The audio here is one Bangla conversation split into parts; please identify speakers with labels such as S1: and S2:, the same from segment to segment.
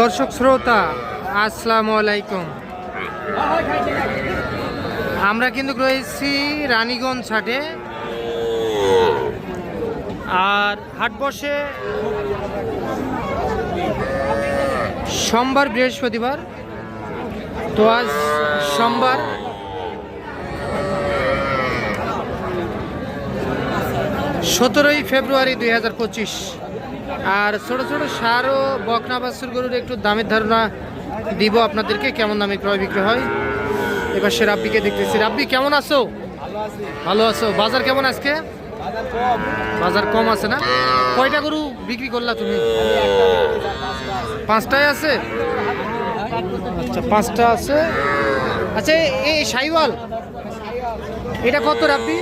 S1: দর্শক শ্রোতা, আসসালামু আলাইকুম। আমরা কিন্তু রয়েছি রানীগঞ্জ হাটে। আর হাট বসে সোমবার, বৃহস্পতিবার। তো আজ সোমবার। সতেরোই ফেব্রুয়ারি দুই হাজার পঁচিশ। আর ছোট ছোট সার ও বকনা বাছুর গরুর একটু দামের ধারণা দিব আপনাদেরকে, কেমন দামে ক্রয় বিক্রি হয়। এবার সে রাব্বিকে দেখতেছি। রাব্বি, কেমন আছো? ভালো আছো। বাজার কেমন আজকে? বাজার কম আছে না? কয়টা গরু বিক্রি করলা তুমি? পাঁচটায় আছে? আচ্ছা পাঁচটা আছে। আচ্ছা এই সাইওয়াল? এটা কত রাব্বি?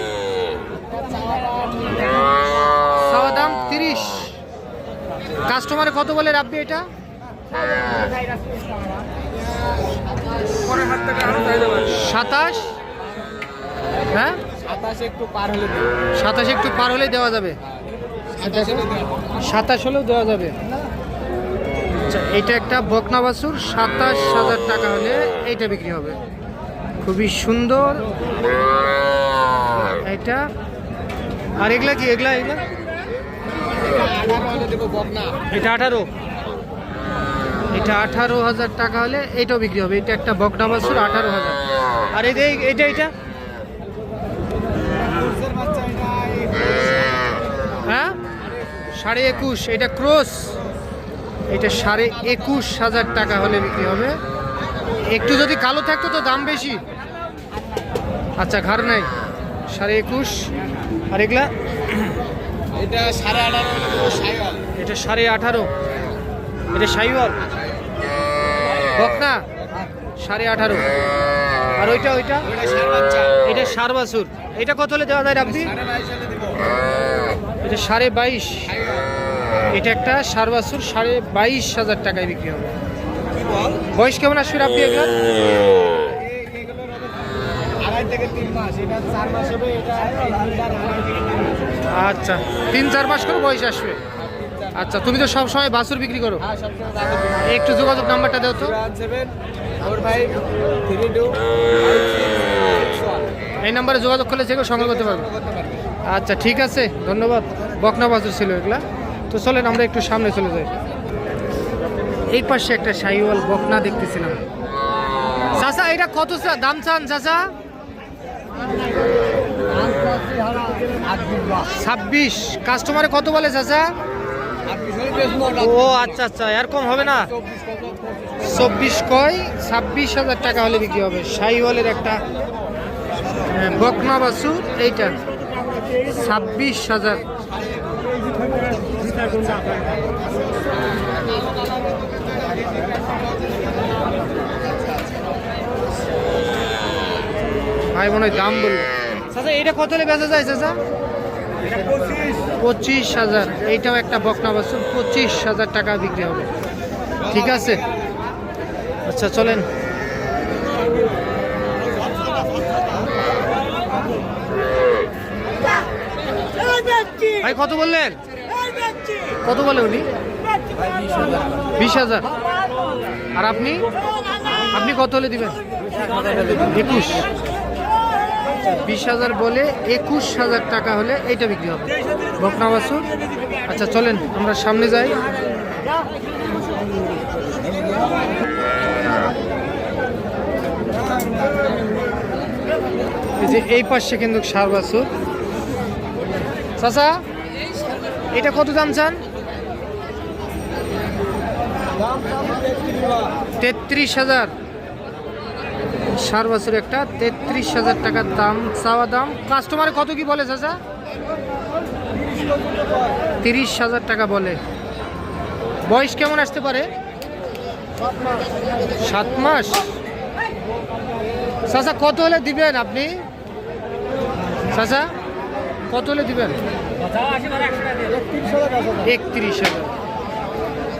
S1: চাওয়া দাম তিরিশ। কাস্টমারে কত বলে রাব্বি এটা? সাতাশ? হ্যাঁ?
S2: সাতাশে একটু পার হলে
S1: দেওয়া যাবে।
S2: সাতাশ
S1: হলেও দেওয়া যাবে। আচ্ছা এটা একটা বকনা বাছুর, সাতাশ হাজার টাকা হলে এইটা বিক্রি হবে। খুবই সুন্দর। এটা। আর এগুলা কি? এগুলা এগুলা
S2: আঠারো হলে দেবো বকনা।
S1: এটা আঠারো। এটা আঠারো হাজার টাকা হলে এটাও বিক্রি হবে। এটা একটা বকনা বাছুর আঠারো হাজার। আর এই এটা এটা হ্যাঁ? সাড়ে একুশ, এটা ক্রস। এটা সাড়ে একুশ হাজার টাকা হলে বিক্রি হবে। একটু যদি কালো থাকতো তো দাম বেশি। আচ্ছা ঘর নাই। সাড়ে একুশ। আর এগুলা?
S2: এটা সাড়ে আঠারো।
S1: এটা সাড়ে আঠারো। এটা সাইওয়াল? বকনা? সাড়ে আঠারো। আর ওইটা ওইটা। এটা সার বাছুর এটা কত হলে দেওয়া যায়
S2: দেবো।
S1: এটা সাড়ে বাইশ। এটা একটা সার বাছুর সাড়ে বাইশ হাজার টাকায় বিক্রি হবে। বয়স কেমন আসবে রাব্বি এগুলা?
S2: আড়াই থেকে তিন মাস। এটা চার মাস হবে এটা
S1: আচ্ছা তিন চার মাস করে বয়স আসবে। আচ্ছা তুমি তো সব সময় বাছুর বিক্রি করো।
S2: হ্যাঁ।
S1: একটু যোগাযোগ নাম্বারটা দাও তো। এই নাম্বারে যোগাযোগ করলে কেউ সংগ্রহ করতে পারবে। আচ্ছা ঠিক আছে ধন্যবাদ। বকনা বাছুর ছিল এগুলা। তো চলেন আমরা একটু সামনে চলে যাই। এই পাশে একটা শাহিওয়াল বকনা দেখতেছিলাম। চাচা এটা কত দাম চান চাচা? ছাব্বিশ। কাস্টমারে কত বলে চাচা। ও আচ্ছা আচ্ছা এরকম হবে না?
S2: চব্বিশ
S1: কয়? ছাব্বিশ হাজার টাকা হলে বিক্রি হবে। সাইওয়ালের একটা বকনা বাছু এইটা। ছাব্বিশ হাজার। ভাই, মনে হয় দাম বলল চাচা এটা কত হলে বেচা যায় চাচা? পঁচিশ হাজার। এইটাও একটা বকনা বাছুর, পঁচিশ হাজার টাকা বিক্রি হবে। ঠিক আছে? আচ্ছা চলেন। ভাই, কত বললেন? কত বলে উনি? বিশ হাজার। আর আপনি? আপনি কত হলে দিবেন? একুশ। বিশ হাজার বলে একুশ হাজার টাকা হলে এইটা বিক্রি হবে। বকনা বাছুর আচ্ছা চলেন, আমরা সামনে যাই। এই যে এই পাশে কিন্তু সার বাছুর চাচা, এটা কত দাম চান? তেত্রিশ হাজার। সার বছর একটা তেত্রিশ হাজার টাকার দাম, চাওয়া দাম। কাস্টমার কত কি বলে, চাচা? তিরিশ হাজার টাকা বলে। বয়স কেমন আসতে পারে? সাত মাস। চাচা, কত হলে দিবেন আপনি? চাচা, কত হলে দিবেন? একত্রিশ হাজার।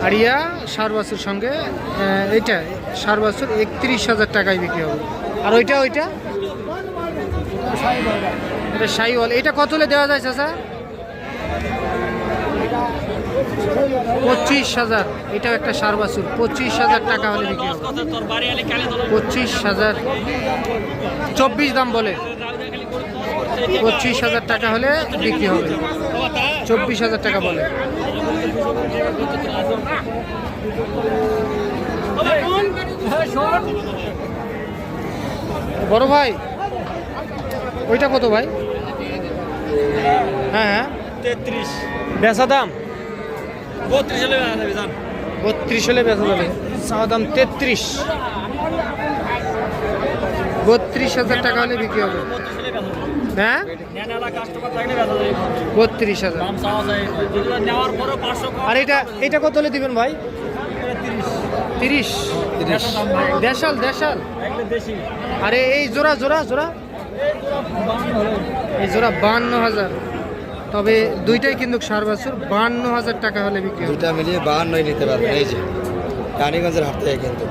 S1: আর ইয়া সার বছর সঙ্গে এইটা, সার বছর একত্রিশ হাজার টাকায় বিক্রি হবে। আর ওইটা ওইটা? এটা সাইওয়াল। এটা কত হলে দেওয়া যায়, চাচা? পঁচিশ হাজার। এটাও একটা সার বাছুর। পঁচিশ হাজার টাকা হলে বিক্রি হবে। পঁচিশ হাজার। চব্বিশ দাম বলে। পঁচিশ হাজার টাকা হলে বিক্রি হবে। চব্বিশ হাজার টাকা বলে। বড় ভাই ওইটা কত ভাই? হ্যাঁ হ্যাঁ।
S2: তেত্রিশ।
S1: বেচা দাম?
S2: বত্রিশ হলে যান
S1: বত্রিশ হলে বেচা যাবে। চাওয়া দাম তেত্রিশ। বত্রিশ হাজার টাকা হলে বিক্রি হবে। হ্যাঁ? বত্রিশ হাজার। আর এটা এটা কত হলে দিবেন ভাই? তিরিশ। দেশাল দেশাল আরে এই জোড়া জোড়া জোড়া? এই জোড়া বান্ন হাজার। তবে দুইটাই কিন্তু সার বছর। বান্ন হাজার টাকা হলে বিক্রি
S3: দুইটা মিলিয়ে বাহান্নই নিতে পারবেন এই যে। রানীগঞ্জের হাট থেকে কিন্তু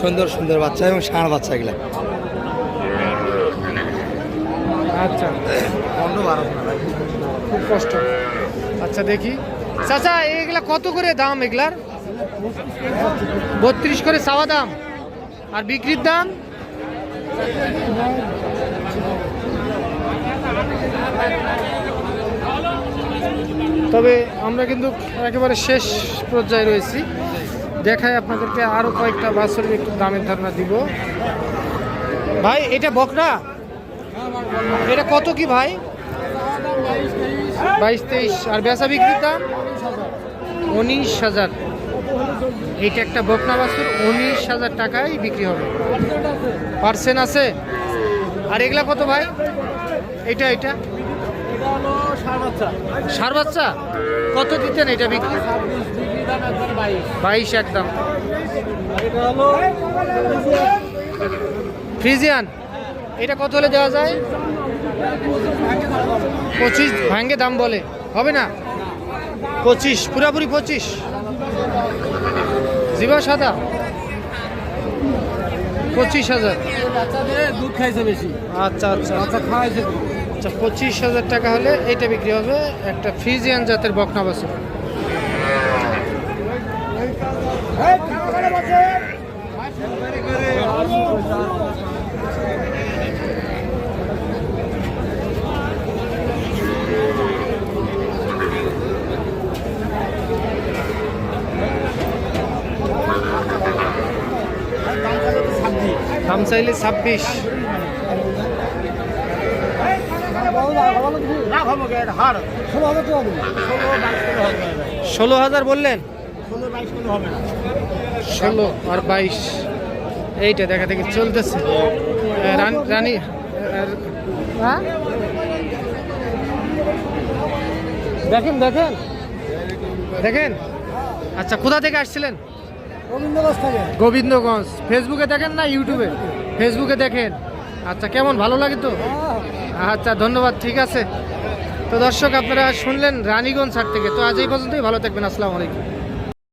S3: সুন্দর সুন্দর বাচ্চা এবং ষাঁড় বাচ্চা এগুলা
S1: আচ্ছা।
S3: পনেরো বারো
S1: খুব কষ্ট। আচ্ছা দেখি। চাচা এগুলা কত করে দাম এগুলার? বত্রিশ করে চাওয়া দাম। আর বিক্রির দাম? তবে আমরা কিন্তু একেবারে শেষ পর্যায়ে রয়েছি। দেখায় আপনাদেরকে আরও কয়েকটা বাছরের একটু দামের ধারণা দিব। ভাই এটা বকরা এটা কত কি ভাই? বাইশ তেইশ। আর বেচা বিক্রির দাম উনিশ হাজার। এইটা একটা বকনা বাছুর, উনিশ হাজার টাকায় বিক্রি হবে। পার্সেন্ট আছে? আর এগুলা কত ভাই? এটা এটা
S2: সার বাচ্চা?
S1: কত দিতেন এটা বিক্রি?
S2: বাইশ
S1: একদম। ফ্রিজিয়ান? এটা কত হলে দেওয়া যায়? পঁচিশ ভাঙ্গে দাম বলে। হবে না? পঁচিশ, পুরাপুরি পঁচিশ। জিবা সাদা। পঁচিশ হাজার।
S2: দুধ খাইছে বেশি
S1: আচ্ছা আচ্ছা।
S2: বাচ্চা খাওয়াইছে
S1: আচ্ছা পঁচিশ হাজার টাকা হলে এটা বিক্রি হবে একটা ফ্রিজিয়ান জাতের বকনা বাছুর। দাম চাইলে ছাব্বিশ
S2: লাভ হবে এটা হার ষোলো ছাব্বিশ। ষোলো
S1: হাজার বললেন?
S2: ষোলো হবে না
S1: ষোলো আর বাইশ। এইটা দেখা দেখি চলতেছে। রানী হ্যাঁ? দেখেন দেখেন। দেখেন? আচ্ছা কোথা থেকে আসছিলেন?
S2: থাকে।
S1: গোবিন্দগঞ্জ। ফেসবুকে দেখেন না ইউটিউবে? ফেসবুকে দেখেন। আচ্ছা কেমন? ভালো লাগে তো? আচ্ছা ধন্যবাদ, ঠিক আছে। তো দর্শক, আপনারা শুনলেন রানীগঞ্জ হাট থেকে। তো আজ এই পর্যন্তই, ভালো থাকবেন, আসসালামু আলাইকুম।